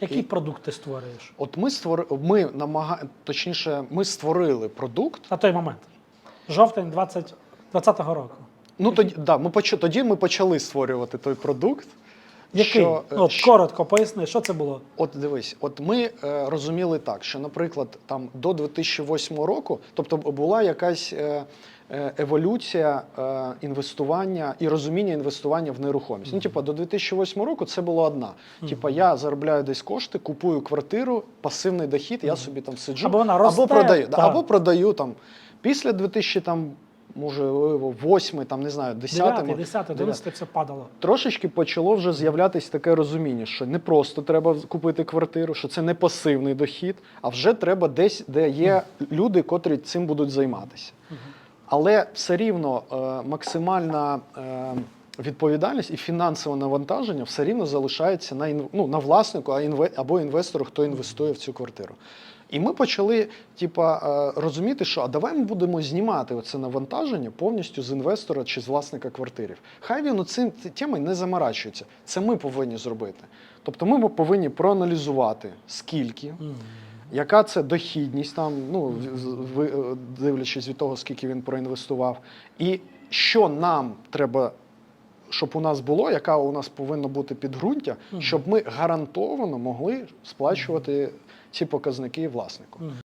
Який продукти створюєш От ми створ... ми намага... точніше, ми створили продукт. на той момент? Жовтень 20... 20-го року. Ну тоді, да, ми поч... тоді ми почали створювати той продукт. Який? Що, е, Ну, От, що- коротко поясни, що це було? От дивись, от ми е, розуміли так, що, наприклад, там до 2008 року, тобто була якась е, е, еволюція е, інвестування і розуміння інвестування в нерухомість. Ну, типа, до 2008 року це було одна. Типа, я заробляю десь кошти, купую квартиру, пасивний дохід, я собі там сиджу Або вона росте, або продаю, да, так. або продаю там після 2000 там. Може, восьми, там не знаю, десятими. Десяте, десяте, це падало. трошечки почало вже з'являтися таке розуміння, що не просто треба купити квартиру, що це не пасивний дохід, а вже треба десь, де є люди, котрі цим будуть займатися. Але все рівно е, максимальна е, відповідальність і фінансове навантаження все рівно залишається на, інв- ну, на власнику або інвестору, хто інвестує в цю квартиру. І ми почали типа, е, розуміти, що а давай ми будемо знімати оце навантаження повністю з інвестора чи з власника квартирів. Хай він цим темою не заморачується. Це ми повинні зробити. Тобто ми повинні проаналізувати, скільки, яка це дохідність, там, ну, е, дивлячись від того, скільки він проінвестував, і що нам треба, щоб у нас було, яка у нас повинна бути підґрунтя, щоб ми гарантовано могли сплачувати ці показники власнику.